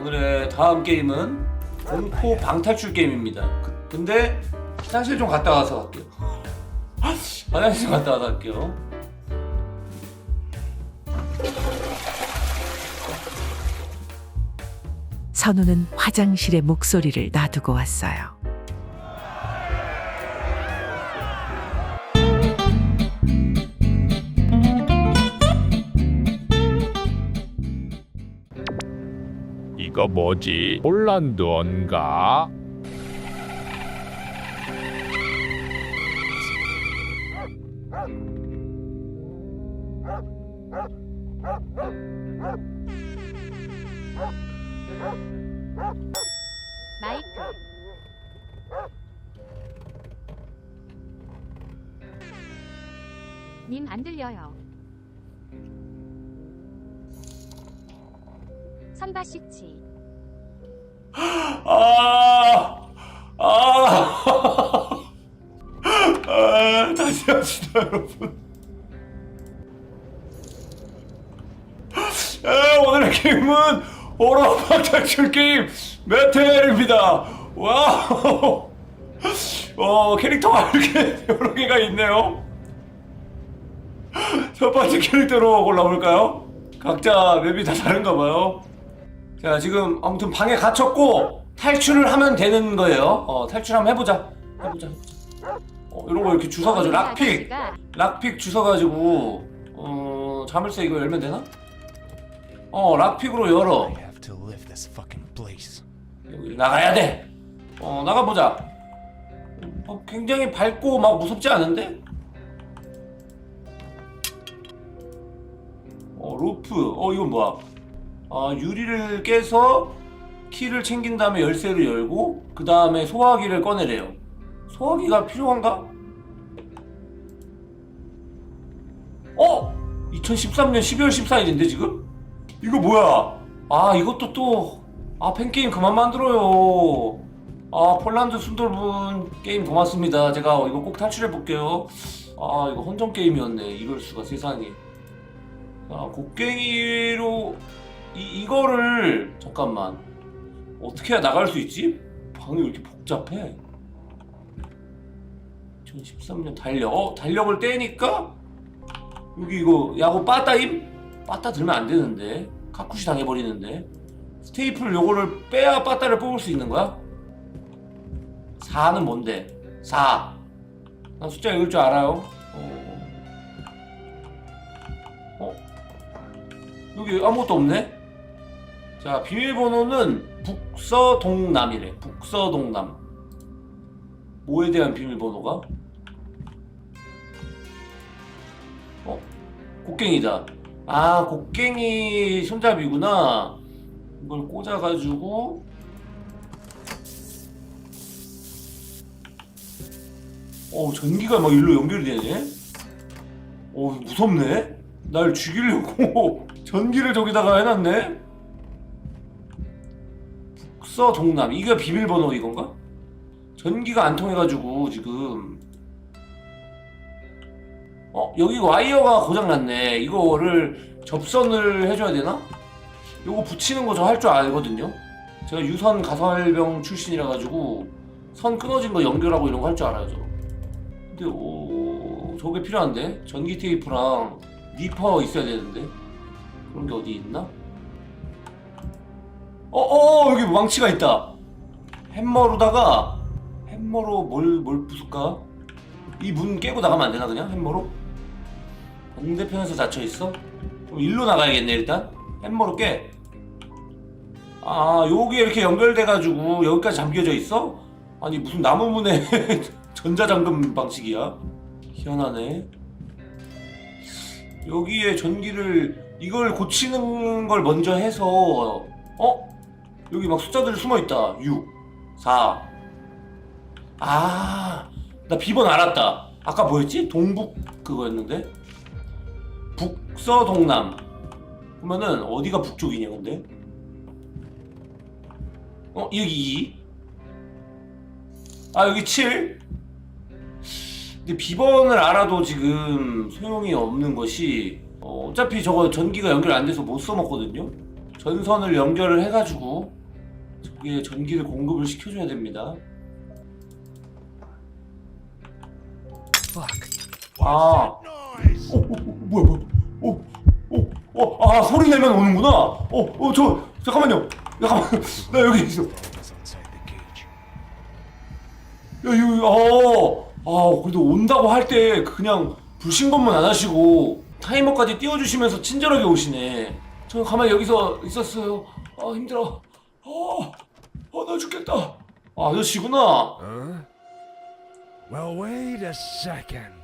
오늘의 다음 게임은 공포 방탈출 게임입니다. 그- 근데 화장실 좀 갔다 와서 갈게요. 화장실 좀 갔다 와서 갈게요. 선우는 화장실에 목소리를 놔두고 왔어요. 이거 뭐지? 폴란드어인가? 마이크 님 안 들려요. 선바 씨치 아, 아, 아, 다시 합시다, 여러분. 아, 오늘의 게임은 호러 방탈출 게임 메텔입니다. 와우. 어, 캐릭터가 이렇게 여러 개가 있네요. 첫 번째 캐릭터로 골라볼까요? 각자 맵이 다 다른가 봐요. 자 지금 아무튼 방에 갇혔고 탈출을 하면 되는 거예요. 어 탈출 한번 해보자. 해보자. 해보자. 어, 이런 거 이렇게 주워가지고 락픽 락픽 주워가지고 어 자물쇠 이거 열면 되나? 어 락픽으로 열어. 여기 나가야 돼. 어 나가 보자. 어, 굉장히 밝고 막 무섭지 않은데? 어 로프. 어 이건 뭐야? 아 유리를 깨서 키를 챙긴 다음에 열쇠를 열고 그 다음에 소화기를 꺼내래요. 소화기가 필요한가? 어? 2013년 12월 14일인데 지금? 이거 뭐야? 아 이것도 또 아 팬게임 그만 만들어요. 아 폴란드 순돌분 게임 고맙습니다. 제가 이거 꼭 탈출해 볼게요. 아 이거 헌정 게임이었네. 이럴 수가 세상에. 아 곡괭이로 이 이거를 잠깐만 어떻게 해야 나갈 수 있지? 방이 왜 이렇게 복잡해? 2013년 달력. 어 달력을 떼니까 여기 이거 야구 빠따임? 빠따 들면 안 되는데 카쿠시 당해버리는데 스테이플 요거를 빼야 빠따를 뽑을 수 있는 거야? 4는 뭔데? 4. 난 숫자 읽을 줄 알아요. 어. 어? 여기 아무것도 없네? 자, 비밀번호는 북서동남이래. 북서동남. 뭐에 대한 비밀번호가? 어? 곡괭이다. 아, 곡괭이 손잡이구나. 이걸 꽂아가지고 어 전기가 막 일로 연결이 되네. 어 무섭네. 날 죽이려고 전기를 저기다가 해놨네. 북서 동남 이게 비밀번호 이건가? 전기가 안 통해가지고 지금 어 여기 와이어가 고장났네. 이거를 접선을 해줘야 되나? 요거 붙이는 거 저 할 줄 알거든요. 제가 유선 가설병 출신이라 가지고 선 끊어진 거 연결하고 이런 거 할 줄 알아요, 저. 근데 오 저게 필요한데 전기 테이프랑 니퍼 있어야 되는데 그런 게 어디 있나? 어어 여기 망치가 있다. 햄머로다가 햄머로 뭘 뭘 부술까? 이 문 깨고 나가면 안 되나 그냥 햄머로? 반대편에서 닫혀 있어? 그럼 일로 나가야겠네 일단. 햄머로 깨. 아, 요게 이렇게 연결돼가지고 여기까지 잠겨져 있어? 아니 무슨 나무 문에 전자잠금 방식이야? 희한하네. 여기에 전기를 이걸 고치는 걸 먼저 해서 어? 여기 막 숫자들이 숨어 있다. 6, 4. 아, 나 비번 알았다. 아까 뭐였지? 동북 그거였는데. 북서 동남. 그러면은 어디가 북쪽이냐 근데? 어 여기 2. 아 여기 7. 근데 비번을 알아도 지금 소용이 없는 것이 어, 어차피 저거 전기가 연결 안 돼서 못 써먹거든요. 전선을 연결을 해가지고 저기에 전기를 공급을 시켜줘야 됩니다. 아, Noise! 어, 어, 어, 뭐야, 뭐야, 어, 어, 어, 아 소리 내면 오는구나. 어, 어, 저 잠깐만요, 잠깐만, 나 여기 있어. 야, 이거, 어, 아, 그래도 온다고 할 때 그냥 불신 검문 안 하시고 타이머까지 띄워주시면서 친절하게 오시네. 저 가만히 여기서 있었어요. 아, 힘들어. 아, 아, 나 죽겠다. 아, 아저씨구나. Huh? Well, wait a second.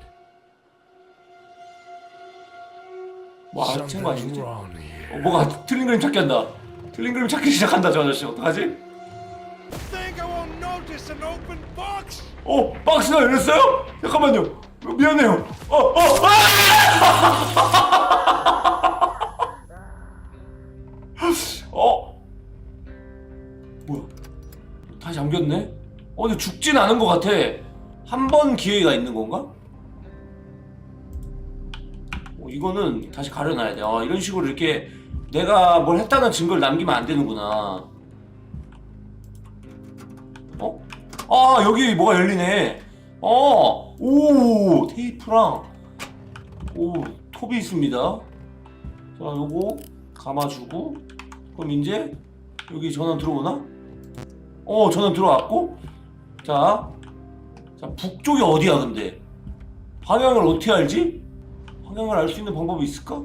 Something's 아니지? wrong here. 어, 뭐가 틀린 그림 찾기 한다. 틀린 그림 찾기 시작한다, 저 아저씨. 어떡하지? Think I won't notice an open box? 어, 박스가 열렸어요? 잠깐만요. 미안해요. 어, 어, 아! 잠겼네? 어, 근데 죽진 않은 것 같아. 한 번 기회가 있는 건가? 어, 이거는 다시 가려놔야 돼. 아, 이런 식으로 이렇게 내가 뭘 했다는 증거를 남기면 안 되는구나. 어? 아 여기 뭐가 열리네 어, 오 테이프랑 오 톱이 있습니다 자 요거 감아주고 그럼 이제 여기 전원 들어오나? 어 전원 들어왔고 자, 자 북쪽이 어디야 근데 방향을 어떻게 알지? 방향을 알 수 있는 방법이 있을까?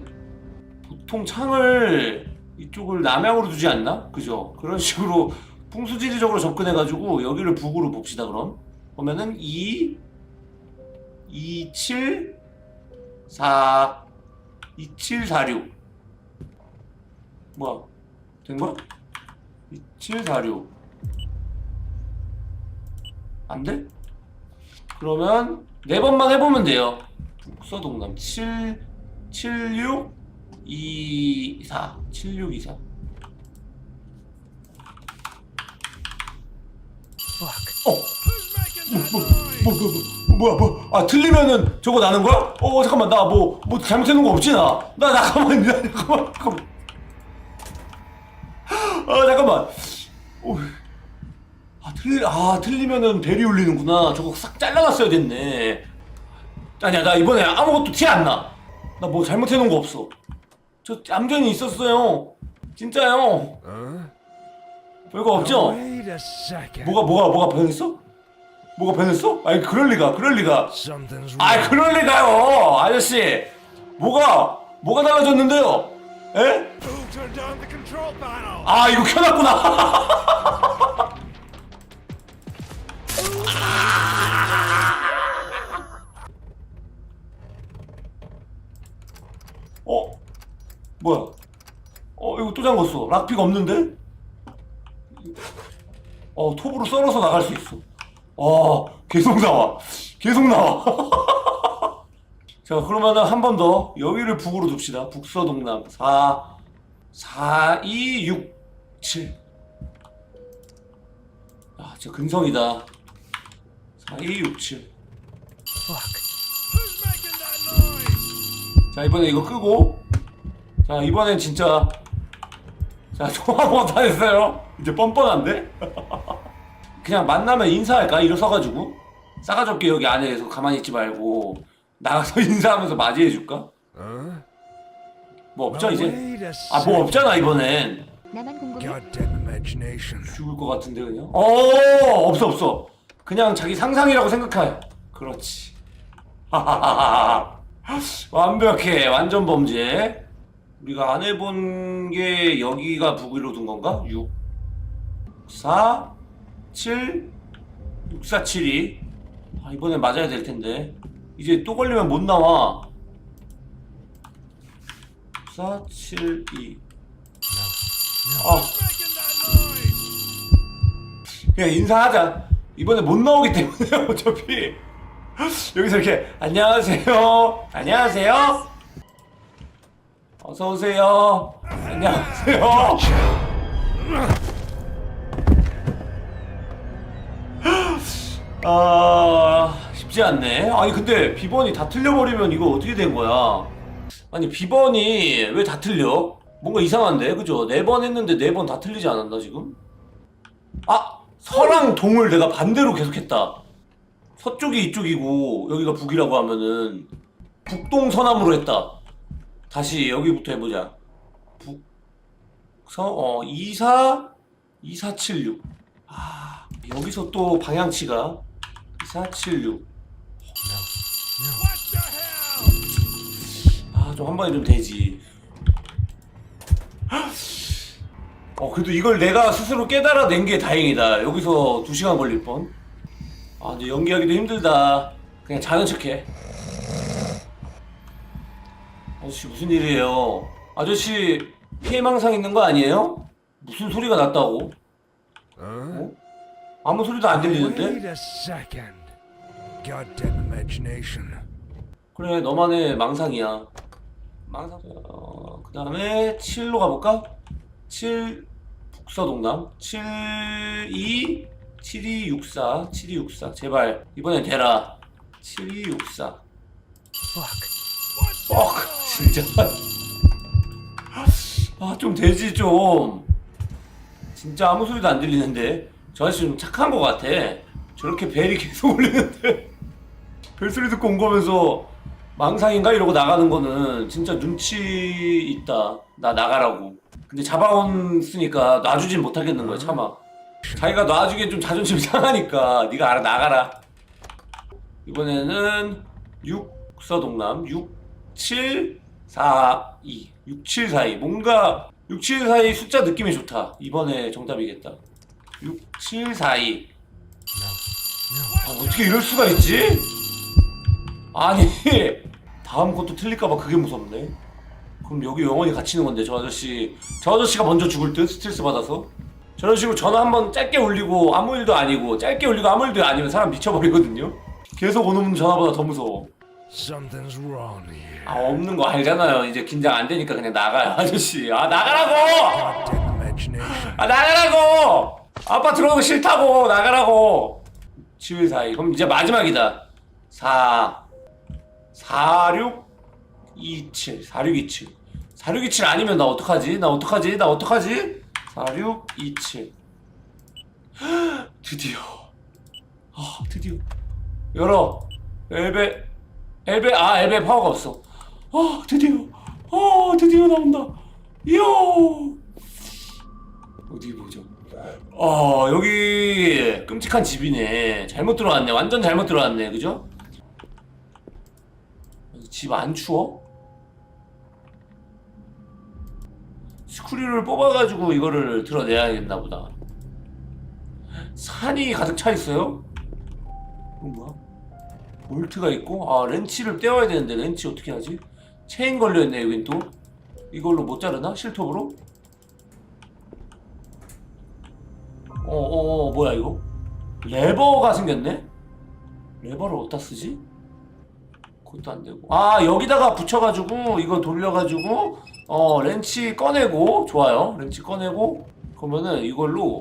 보통 창을 이쪽을 남향으로 두지 않나? 그죠? 그런 식으로 풍수지리적으로 접근해가지고 여기를 북으로 봅시다 그럼 보면은 2 2 7 4 2 7 4 6 뭐야 된 거야? 2 7 4 6 안 돼? 그러면 네 번만 해보면 돼요 북서동남 7 7 6 2 4 7 6 2 4 어? 뭐, 뭐, 뭐, 뭐야, 뭐, 아, 틀리면은 저거 나는 거야? 어, 잠깐만, 나 뭐, 뭐 잘못해놓은 거 없지, 나? 나, 나, 잠깐만, 나, 잠깐만, 잠깐만. 아, 잠깐만. 오, 아, 틀리, 아, 틀리면은 벨이 울리는구나. 저거 싹 잘라놨어야 됐네. 아니야, 나 이번에 아무것도 티 안 나. 나 뭐 잘못해놓은 거 없어. 저 얌전히 있었어요. 진짜요. Huh? 별거 없죠? Wait a second. 뭐가, 뭐가, 뭐가 변했어? 뭐가 변했어? 아니, 그럴 리가, 그럴 리가. Something's 아, wrong. 그럴 리가요, 아저씨. 뭐가 뭐가 달라졌는데요? 에? Who turned on the control panel? 아, 이거 켜놨구나. 어? 뭐야? 어, 이거 또 잠궜어. 락피가 없는데? 어, 톱으로 썰어서 나갈 수 있어. 아, 계속 나와. 계속 나와. 자, 그러면은 한 번 더 여기를 북으로 둡시다. 북서동남 4 4 2 6 7. 아, 진짜 근성이다. 4 2 6 7. Who's making that noise? 자, 이번에 이거 끄고 자, 이번엔 진짜 자, 통화 못하겠어요. 이제 뻔뻔한데? 그냥 만나면 인사할까? 일어서가지고 싸가지 없게 여기 안에서 가만히 있지 말고 나가서 인사하면서 맞이해줄까? Huh? 뭐 없죠 이제? 아 뭐 없잖아 이번엔 나만 궁금해. Goddamn imagination. 죽을 것 같은데 그냥 어 없어 없어 그냥 자기 상상이라고 생각해 그렇지. 하하하하 완벽해. 완전 범죄. 우리가 안 해본 게 여기가 북위로 둔 건가? 6 4 7 6 4 7이. 아 이번엔 맞아야 될 텐데. 이제 또 걸리면 못 나와. 4 7 2 아? 그냥 인사하자. 이번에 못 나오기 때문에 어차피 여기서 이렇게 안녕하세요. 안녕하세요. 어서 오세요. 안녕하세요. 아 쉽지 않네. 아니 근데 비번이 다 틀려버리면 이거 어떻게 된 거야? 아니 비번이 왜 다 틀려? 뭔가 이상한데 그죠? 네 번 했는데 네 번 다 틀리지 않았나 지금? 아 서랑 동을 내가 반대로 계속했다 서쪽이 이쪽이고 여기가 북이라고 하면은 북동 서남으로 했다 다시 여기부터 해보자 북서 어 24 2476 아 여기서 또 방향치가 2476 What the hell? 아, 좀 한 번에 좀 되지. 어, 그래도 이걸 내가 스스로 깨달아낸 게 다행이다. 여기서 두 시간 걸릴 뻔. 아, 근데 연기하기도 힘들다. 그냥 자는 척해. 아저씨, 무슨 일이에요? 아저씨, 피해망상 있는 거 아니에요? 무슨 소리가 났다고? 어? 아무 소리도 안 들리는데? Wait a second. Goddamn imagination. 그래 너만의 망상이야 망상 어, 그 다음에 7로 가볼까? 7 북서동남 7 2 72 64 72 64 제발 이번엔 되라. 72 64 fuck fuck 진짜. 아 좀 되지 좀. 진짜 아무 소리도 안 들리는데. 저 아저씨 좀 착한 것 같아. 저렇게 벨이 계속 울리는데. 벨소리 듣고 온 거면서 망상인가 이러고 나가는 거는 진짜 눈치 있다. 나 나가라고. 근데 잡아온 쓰니까 놔주진 못하겠는 거야 차마. 자기가 놔주기엔 좀 자존심 상하니까 네가 알아 나가라. 이번에는 6 서동남 6 7 4 2 6 7 4 2 뭔가 6 7 4 2 숫자 느낌이 좋다. 이번에 정답이겠다. 6 7 4 2 아, 어떻게 이럴 수가 있지? 아니 다음 것도 틀릴까봐 그게 무섭네. 그럼 여기 영원히 갇히는 건데 저 아저씨. 저 아저씨가 먼저 죽을 듯? 스트레스 받아서? 저런 식으로 전화 한 번 짧게 울리고 아무 일도 아니고 짧게 울리고 아무 일도 아니면 사람 미쳐버리거든요. 계속 오는 전화보다 더 무서워. 아 없는 거 알잖아요. 이제 긴장 안 되니까 그냥 나가요 아저씨. 아 나가라고. 아 나가라고! 아빠 들어오는 거 싫다고! 나가라고! 7 4 2 그럼 이제 마지막이다. 4 4 6 2 7 4 6 2 7 4 6 2 7 아니면 나 어떡하지? 나 어떡하지? 나 어떡하지? 4 6 2 7 드디어. 아 드디어. 열어. 엘베 엘베 아 엘베 파워가 없어. 아 드디어. 아 드디어 나온다. 이야! 어디 보자. 아 여기 끔찍한 집이네. 잘못 들어왔네. 완전 잘못 들어왔네. 그죠? 집 안 추워? 스크류를 뽑아가지고 이거를 드러내야겠나 보다. 산이 가득 차 있어요? 이건 뭐야? 볼트가 있고 아 렌치를 떼어야 되는데 렌치 어떻게 하지? 체인 걸려있네 여긴 또 이걸로 못 자르나? 실톱으로? 어어어 뭐야 이거? 레버가 생겼네? 레버를 어디다 쓰지? 그것도 안 되고. 아 여기다가 붙여가지고 이거 돌려가지고 어 렌치 꺼내고. 좋아요. 렌치 꺼내고. 그러면은 이걸로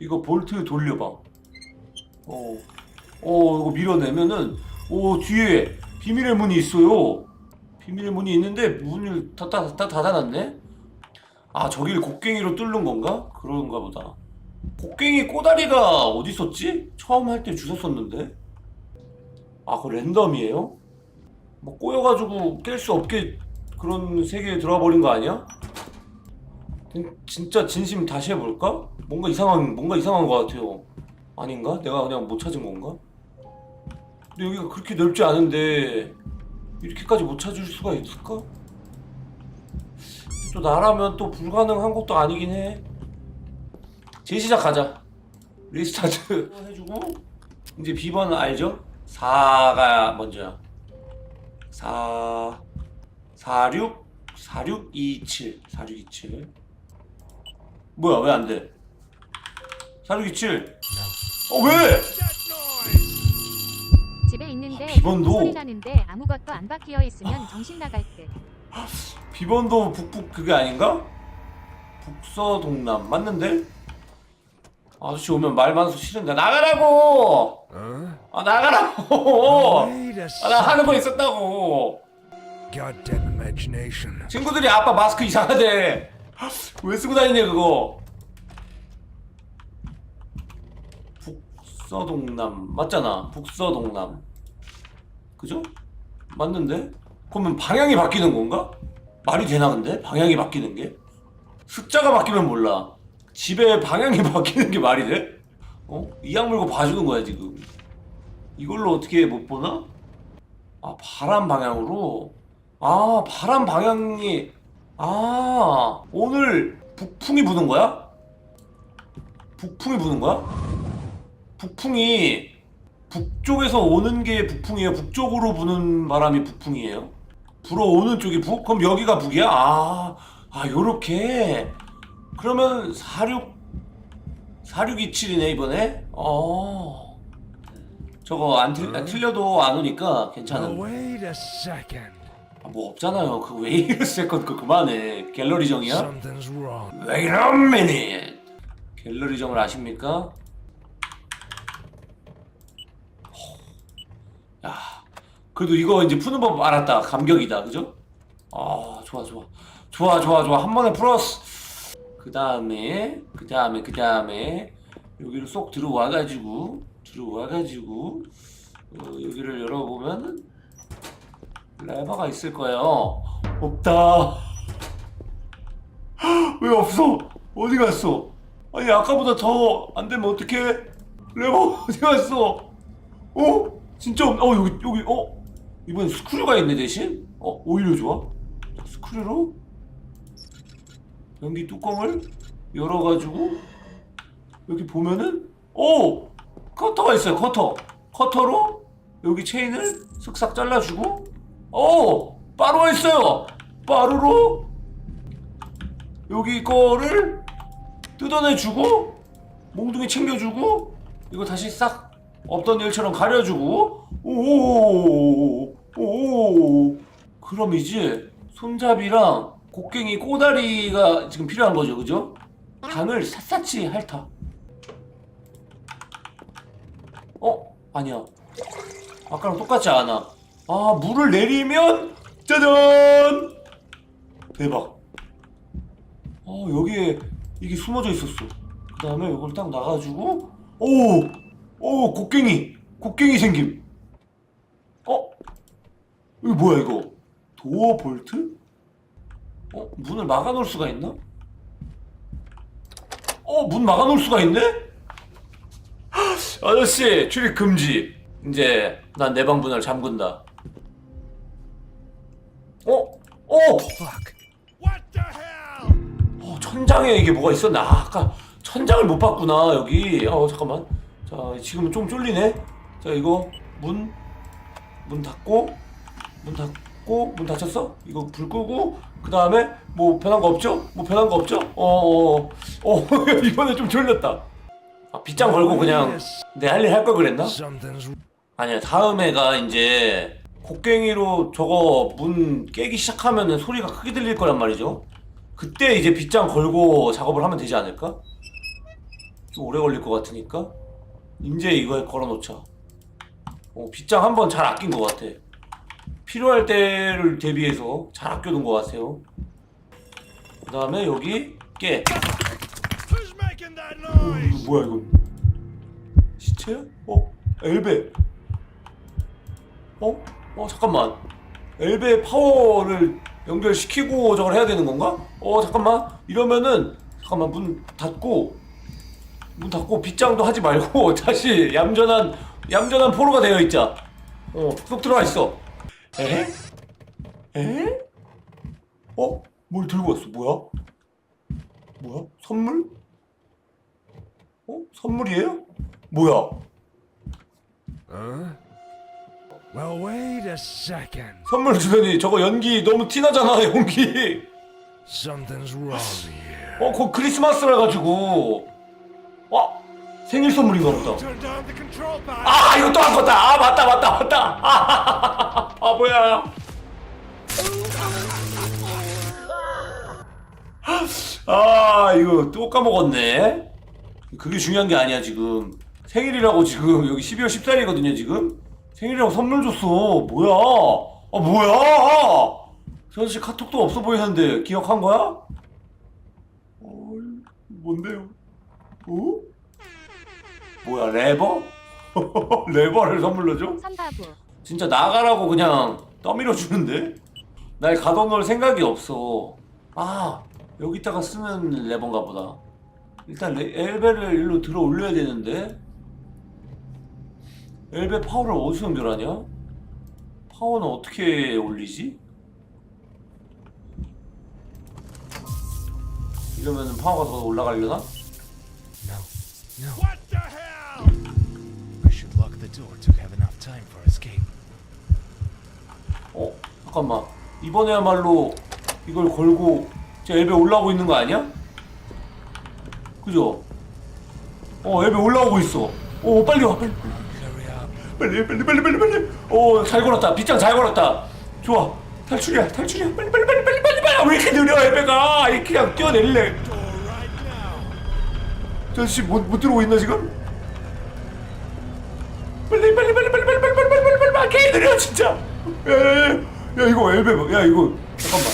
이거 볼트 돌려봐. 어, 어 이거 밀어내면은 오 뒤에 비밀의 문이 있어요. 비밀의 문이 있는데 문을 다, 다, 다 닫아놨네. 아 저길 곡괭이로 뚫는 건가? 그런가 보다. 곡괭이 꼬다리가 어디 있었지? 처음 할 때 주웠었는데. 아 그거 랜덤이에요? 뭐 꼬여가지고 깰 수 없게 그런 세계에 들어와 버린 거 아니야? 진- 진짜 진심 다시 해볼까? 뭔가 이상한 뭔가 이상한 것 같아요 아닌가? 내가 그냥 못 찾은 건가? 근데 여기가 그렇게 넓지 않은데 이렇게까지 못 찾을 수가 있을까? 또 나라면 또 불가능한 것도 아니긴 해 재시작 가자 리스타트 해주고 이제 B번 알죠? 4가 먼저야 4 46 4627 4627 뭐야 왜 안돼 4627 어 왜? 집에 있는데 비번도. 소리 나는데 아무것도 안 바뀌어 있으면 정신 나갈 듯. 비번도 북북 그게 아닌가? 북서동남 맞는데? 아저씨 오면 말 많아서 싫은데 나가라고! Huh? 아 나가라고! Wait a 아나 하는 거. 있었다고! goddamn imagination. 친구들이 아빠 마스크 이상하대. 왜 쓰고 다니냐 그거. 북서동남 맞잖아. 북서동남. 그죠? 맞는데? 그러면 방향이 바뀌는 건가? 말이 되나 근데? 방향이 바뀌는 게? 숫자가 바뀌면 몰라. 집에 방향이 바뀌는 게 말이 돼? 어? 이악 물고 봐주는 거야 지금. 이걸로 어떻게 못 보나? 아 바람 방향으로? 아 바람 방향이 아 오늘 북풍이 부는 거야? 북풍이 부는 거야? 북풍이 북쪽에서 오는 게 북풍이에요. 북쪽으로 부는 바람이 북풍이에요. 불어오는 쪽이 북? 그럼 여기가 북이야? 아, 아 요렇게 그러면 46 4627이네 이번에. 어. 저거 안 틀, 아, 틀려도 안 오니까 Now 괜찮은. wait a second. 아, 뭐 없잖아요. 그왜 이랬을 건그 그만해. 갤러리 정이야? Something's wrong. Wait a minute. 갤러리 정을 아십니까? 야, 그래도 이거 이제 푸는 법 알았다. 감격이다, 그죠? 아, 좋아, 좋아, 좋아, 좋아, 좋아. 한 번에 풀었어. 그 다음에, 그 다음에, 그 다음에 여기를 쏙 들어와 가지고, 들어와 가지고 어, 여기를 열어보면은 레버가 있을 거예요. 없다. 왜 없어? 어디 갔어? 아니 아까보다 더 안 되면 어떡해? 레버 어디 갔어? 어? 진짜 없? 어 여기 여기 어? 이번엔 스크류가 있네 대신? 어 오히려 좋아? 자, 스크류로 연기 뚜껑을 열어가지고 여기 보면은 오! 커터가 있어요 커터. 커터로 여기 체인을 쓱싹 잘라주고 오! 빠루가 있어요. 빠루로 여기 거를 뜯어내주고 몽둥이 챙겨주고 이거 다시 싹 없던 일처럼 가려주고 오오오오! 그럼 이제 손잡이랑 곡괭이 꼬다리가 지금 필요한 거죠 그죠? 방을 샅샅이 핥아 어? 아니야 아까랑 똑같지 않아 아 물을 내리면 짜잔 대박 어 여기에 이게 숨어져 있었어. 그 다음에 이걸 딱 놔가지고 오, 오 곡괭이, 곡괭이 생김. 어? 이거 뭐야 이거? 도어 볼트? 어 문을 막아놓을 수가 있나? 어 문 막아놓을 수가 있네? 아저씨 출입 금지. 이제 난 내 방 문을 잠근다. 어? 어? Fuck. What the hell? 어, 천장에 이게 뭐가 있었나? 아, 아까 천장을 못 봤구나 여기. 어 잠깐만. 자 지금은 좀 쫄리네. 자 이거 문 문 닫고 문 닫고 문 닫혔어? 이거 불 끄고 그 다음에 뭐 변한 거 없죠? 뭐 변한 거 없죠? 어어 어, 어, 이번에 좀 졸렸다. 아, 빗장 걸고 그냥 내 할 일 할 걸 그랬나? 아니야 다음 애가 이제 곡괭이로 저거 문 깨기 시작하면은 소리가 크게 들릴 거란 말이죠 그때 이제 빗장 걸고 작업을 하면 되지 않을까? 좀 오래 걸릴 것 같으니까 이제 이거에 걸어놓자 어, 빗장 한 번 잘 아낀 것 같아 필요할 때를 대비해서 잘 아껴둔 것 같아요 그 다음에 여기 깨 이거 noise? 뭐야 이건 시체야? 어? 엘베 어? 어 잠깐만 엘베 파워를 연결시키고 저걸 해야 되는 건가? 어 잠깐만 이러면은 잠깐만 문 닫고 문 닫고 빗장도 하지 말고 다시 얌전한 얌전한 포로가 되어 있자 어 쏙 들어가 있어 에? 에? 어? 뭘 들고 왔어 뭐야? 뭐야? 선물? 어? 선물이에요? 뭐야? Huh? Well, wait a second. 선물 주더니 저거 연기 너무 티나잖아 연기 Something's wrong here. 어 그거 크리스마스라 가지고 어? 생일 선물인가 보다. 아 이거 또안 껐다. 아 맞다 맞다 맞다. 아, 아 뭐야. 아 이거 또 까먹었네. 그게 중요한 게 아니야 지금. 생일이라고 지금 여기 12월 14일이거든요 지금. 생일이라고 선물 줬어. 뭐야? 아 뭐야? 저 아저씨 카톡도 없어 보이는데 기억한 거야? 어, 뭔데요? 어? 뭐야 레버? 레버를 선물로 줘? 선바부. 진짜 나가라고 그냥 떠밀어 주는데? 날 가둬놓을 생각이 없어. 아 여기다가 쓰는 레버인가 보다. 일단 레, 엘베를 일로 들어 올려야 되는데 엘베 파워를 어디서 연결하냐? 파워는 어떻게 올리지? 이러면 파워가 더 올라가려나? No, no. What lock the door to have enough time for escape. 어 잠깐만 이번에야말로 이걸 걸고 제 앱에 올라오고 있는 거 아니야? 그죠? 어 앱에 올라오고 있어 어 빨리 와 빨리 Hurry up. 빨리 빨리 빨리 빨리 빨리 어잘 걸었다 빗장 잘 걸었다 좋아 탈출이야 탈출이야 빨리 빨리 빨리 빨리 빨리 빨리 왜 이렇게 느려 앱에가 이 그냥 뛰어내릴래 Door right now. 저 아저씨 못, 못 들어오고 있나 지금? 느려 진짜. 야야야 야 이거 앱에 야 이거. 잠깐만.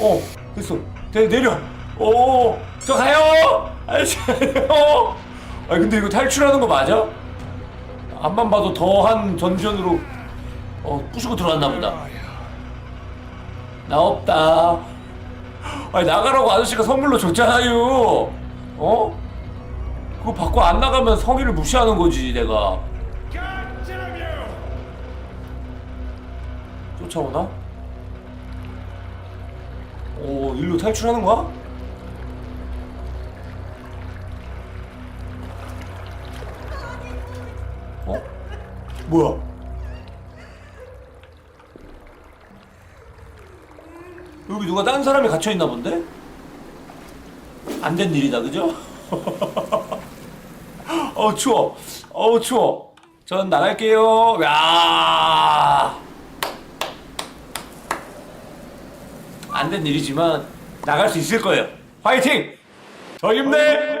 어 됐어. 내, 내려. 오저 가요. 아저씨 가요 아 근데 이거 탈출하는 거 맞아? 앞만 봐도 더한 전전으로 어 부수고 들어왔나 보다. 나 없다. 아니 나가라고 아저씨가 선물로 줬잖아요. 어? 그거 받고 안 나가면 성의를 무시하는 거지 내가 쫓아오나? 오 일로 탈출하는 거야? 어? 뭐야? 여기 누가 딴 사람이 갇혀 있나 본데? 안 된 일이다 그죠? 어 추워 어 추워 전 나갈게요 야 안 된 일이지만 나갈 수 있을 거예요. 화이팅! 저 힘내!